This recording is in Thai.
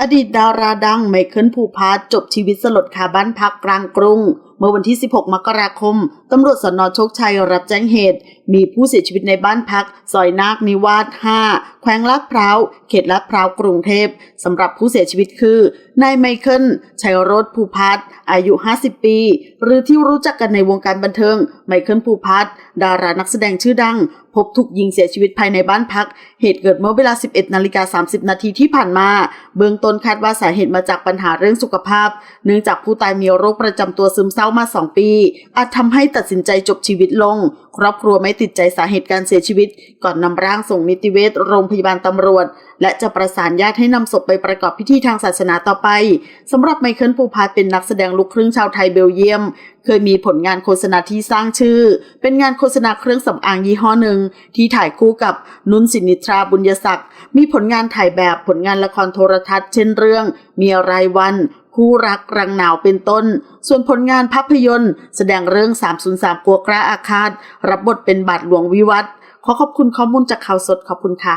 อดีตดาราดังไมเคิลภูพาจบชีวิตสลดคาบ้านพักกลางกรุง เมื่อวันที่ 16 มกราคม ตำรวจสนโชคชัยรับแจ้งเหตุ มีผู้เสียชีวิตในบ้านพัก ซอยนาคนิวาส 5 แขวงลาดพร้าว เขตลาดพร้าวกรุงเทพสำหรับผู้เสียชีวิตคือนายไมเคิลชัยรสภูพาสอายุ 50 ปี หรือที่รู้จักกันในวงการบันเทิง ไมเคิลภูพาสดารานักแสดงชื่อดัง พบถูกยิงเสียชีวิตภายในบ้านพัก เหตุเกิดเมื่อเวลา 11นาฬิกา30 นาทีที่ผ่านมา เบื้องต้นคาดว่าสาเหตุมาจากปัญหาเรื่องสุขภาพ เนื่องจากผู้ตายมีโรคประจำตัวซึมเศร้ามา 2 ปี อาจทำให้ตัดสินใจจบชีวิตลง ครอบครัวไม่ติดใจสาเหตุการเสียชีวิต ก่อนนำร่างส่งนิติเวชโรงพยาบาลตำรวจ และจะประสานญาติให้นำศพไปประกอบพิธีทางศาสนาต่อไปสำหรับไมเคิลภูพาเป็นนักแสดงลูกครึ่งชาวไทยเบลเยียม เคยมีผลงานโฆษณาที่สร้างชื่อ เป็นงานโฆษณาเครื่องสำอางยี่ห้อหนึ่ง ที่ถ่ายคู่กับนุนสินิทราบุญยศักดิ์มีผลงานถ่ายแบบผลงานละครโทรทัศน์เช่นเรื่อง เมียรายวัน คู่รักรังหนาวเป็นต้น ส่วนผลงานภาพยนตร์ แสดงเรื่อง 303 กัวกล้าอาฆาตรับบทเป็นบาทหลวงวิวัฒขอขอบคุณข้อมูลจากข่าวสดขอบคุณค่ะ